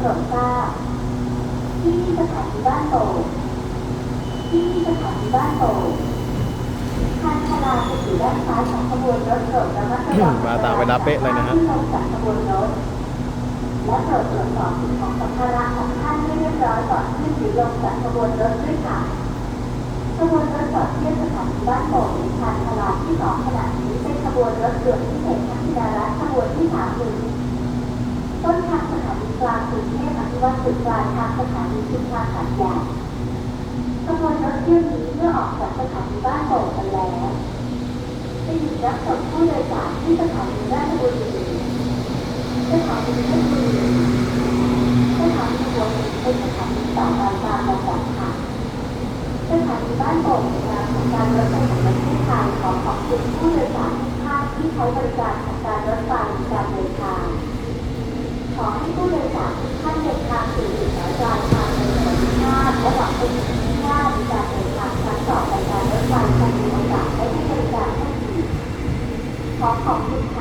โปรดทราบที่นี่สถานีบ้านโป่งที่นี่สถานีบ้านโป่งทางชลาจะอยู่ด้านซ้ายของขบวนรถโปรดระมัดรวัมาตามเวลาเป๊ะเลยนะฮะ ที่ลงจากขบวนรถและโปรดตรวจสอบสิ่งของสัมภาระของท่านให้เรียบร้อยก่อนขึ้นหลงจากขบวนรถด้วยค่ะขบวนรถจอดที่สถานีบ้านโป่งทางพลาที่สองขณะนี้เป็นขบวนรถด่วนพิเศษทักษิณารัฐขบวนที่สามหนึ่งต้นทางสถานีกลางคือ วัตสุดปลาทางสถานีชุมทางขัดใหญ่ขบวนรถเที่ยวนี้เมื่อออกจากสถานีบ้านโป่งไปแล้วจะหยุดรับส่งผู้โดยสารที่สถานีราชบุรีสถานีเพชรบุรีสถานีหัวหินเป็นสถานีต่อไปตามลำดับค่ะสถานีบ้านโป่งในนามของการรถไฟแห่งประเทศไทยขอขอบคุณผู้โดยสารทุกท่านที่ใช้บริการของการรถไฟการเดินทางขอให้ผู้โดย ของข